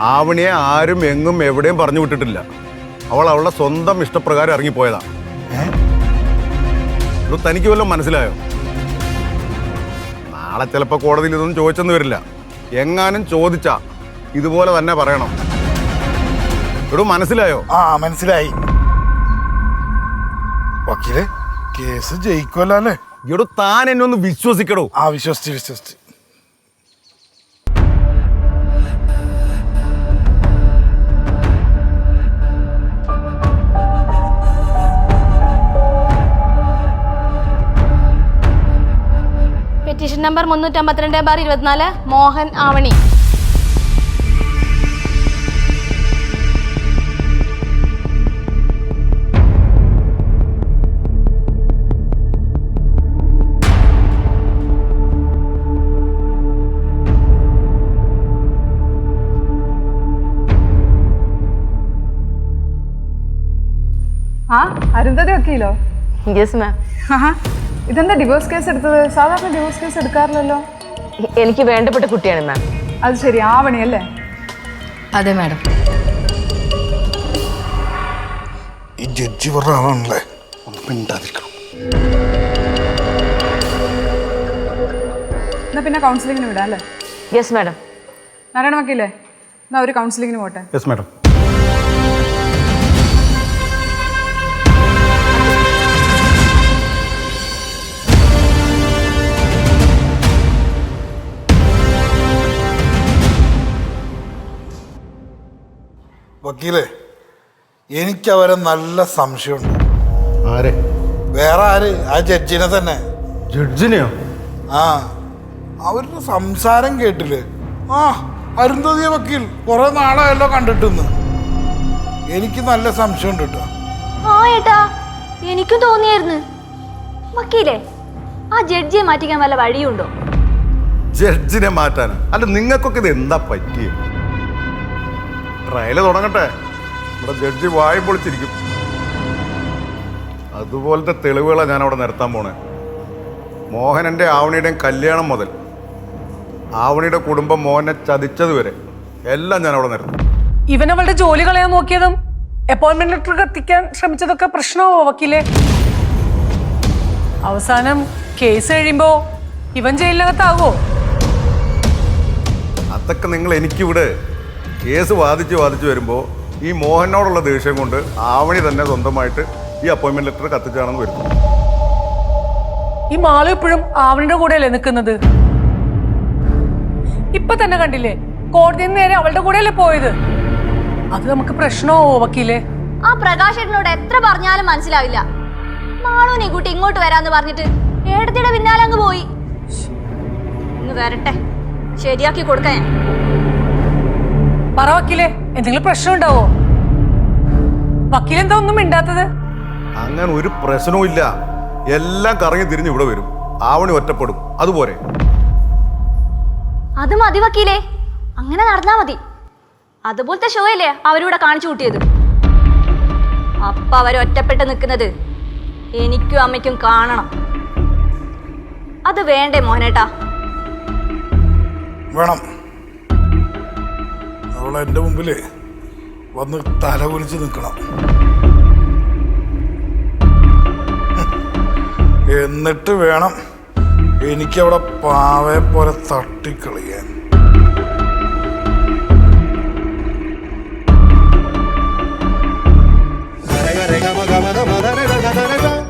ആവണിയെ ആരും എങ്ങും എവിടെയും പറഞ്ഞു വിട്ടിട്ടില്ല. അവൾ അവളുടെ സ്വന്തം ഇഷ്ടപ്രകാരം ഇറങ്ങിപ്പോയതാ. ഇത് തനിക്ക് വല്ലതും മനസ്സിലായോ? നാളെ ചിലപ്പോൾ കോടതിയിൽ ഇതൊന്നും ചോദിച്ചെന്ന് വരില്ല. എങ്ങാനും ചോദിച്ചാ ഇതുപോലെ തന്നെ പറയണം. ഇവിടെ മനസ്സിലായോ? ആ മനസ്സിലായി. വക്കീലെ കേസ് ജയിക്കുമല്ലോ അല്ലേ? ഇവിടെ താൻ എന്നെ ഒന്ന് വിശ്വസിക്കടോ. ആ വിശ്വസിച്ച് വിശ്വസിച്ച്. പെറ്റീഷൻ നമ്പർ മുന്നൂറ്റമ്പത്തിരണ്ട് ബാർ ഇരുപത്തിനാല് മോഹൻ ആവണി. ആ അരുന്ധതി വക്കീലോ യെസ് മാം ആഹാ. ഇതെന്താ ഡിവോഴ്സ് കേസ് എടുത്തത്? സാധാരണ ഡിവോഴ്സ് കേസ് എടുക്കാറില്ലല്ലോ? എനിക്ക് വേണ്ടപ്പെട്ട കുട്ടിയാണ് മാം അത് ശരി ആവണി അല്ലേ? അതെ മാഡം ഈ ജഡ്ജി പറഞ്ഞ ആളാണല്ലേ? ഒന്ന് മിണ്ടാതിരിക്കണം. എന്നാ പിന്നെ കൗൺസിലിങ്ങിന് വിടാം അല്ലേ? യെസ് മാഡം നാരായണ വക്കീലേ എന്നാ ഒരു കൗൺസിലിങ്ങിന് പോട്ടെ. യെസ് മാഡം വക്കീലെ എനിക്കവരെ നല്ല സംശയമുണ്ട്. ആരെ? വേറെ ആര്? ആ ജഡ്ജിനെ തന്നെ. ജഡ്ജിനെയോ? ആ. അവരുടെ സംസാരം കേട്ടില്ലേ? ആ അരുന്ധതിയ വക്കീൽ കുറെ നാളായല്ലോ കണ്ടിട്ടെന്ന്. എനിക്ക് നല്ല സംശയമുണ്ട് കേട്ടോ. ആ ഏട്ടാ എനിക്കും തോന്നിയായിരുന്നു. വക്കീലേ ആ ജഡ്ജിയെ മാറ്റിക്കാൻ വല്ല വഴിയുണ്ടോ? ജഡ്ജിനെ മാറ്റാനാ അല്ല നിങ്ങൾക്കൊക്കെ ഇത് എന്താ പറ്റിയ? ട്രയൽ തുടങ്ങട്ടെ. നമ്മുടെ ജഡ്ജി വായ പൊളിച്ചിരിക്കും. അതുപോലത്തെ തെളിവുകളാണ് ഞാൻ അവിടെ നിരത്താൻ പോണേ. മോഹനന്റെ ആവണിയുടെയും കല്യാണം മുതൽ ആവണിയുടെ കുടുംബം മോഹനെ ചതിച്ചത് വരെ എല്ലാം ഞാൻ അവിടെ നിരത്തും. ഇവൻ അവളുടെ ജോലി കളയാൻ നോക്കിയതും അപ്പോയിന്റ്മെന്റ് ലെറ്റർ കത്തിക്കാൻ ശ്രമിച്ചതൊക്കെ പ്രശ്നമാവോ വക്കീലെ? അവസാനം കേസ് കഴിയുമ്പോ ഇവൻ ജയിലിനകത്താവോ? അതൊക്കെ നിങ്ങൾ എനിക്കിവിടെ കേസ് വാദിച്ച് വാദിച്ച് വരുമ്പോൾ ഈ മോഹനോടുള്ള ദേഷ്യം കൊണ്ട് ആവണി തന്നെ സ്വന്തമായിട്ട് ഈ അപ്പോയിൻമെന്റ് ലെറ്റർ കത്തിച്ചാണെന്ന് വരുന്നു. ഈ മാളു ഇപ്പോഴും ആവണിയുടെ കൂടെയല്ലേ നിൽക്കുന്നത്? ഇപ്പൊ തന്നെ കണ്ടില്ലേ? കോടതിയിൽ നിന്ന് നേരെ അവളുടെ കൂടെയല്ലേ പോയത്? അത് നമുക്ക് പ്രശ്നമാവോ വക്കീലെ? ആ പ്രകാശേട്ടനോട് എത്ര പറഞ്ഞാലും മനസ്സിലാവില്ല. മാളൂനെ കൂട്ടി ഇങ്ങോട്ട് വരാന്ന് പറഞ്ഞിട്ട് ഏടത്തിയുടെ പിന്നാലെ അങ്ങ് പോയി. ഇന്ന് വരട്ടെ. ശരിയാക്കി കൊടുക്കാൻ ഞാൻ. പറ വക്കീലെ എന്തെങ്കിലും പ്രശ്നം ഉണ്ടാവോ വക്കീലെന്താ ഒന്നും മിണ്ടാത്തത്? അങ്ങനെ ഒരു പ്രശ്നവും ഇല്ല. എല്ലാം കറങ്ങി തിരിഞ്ഞ് ഇവിടെ വരും. ആവണി ഒറ്റപ്പെടും. അതുപോലെ. അത് മതി വക്കീലേ. അങ്ങനെ നടന്നാ മതി. അതുപോലത്തെ ഷോ അല്ലേ അവരിവിടെ കാണിച്ചു കൂട്ടിയത്? അപ്പ അവർ ഒറ്റപ്പെട്ട് നിൽക്കുന്നത് എനിക്കും അമ്മയ്ക്കും കാണണം. അത് വേണ്ടേ മോനേട്ടാ വേണം. അവൾ എന്റെ മുമ്പിൽ വന്ന് തല കുലിച്ച് നിൽക്കണം എന്നിട്ട് വേണം എനിക്കവിടെ പാവയെ പോലെ തട്ടിക്കളിയാൻ.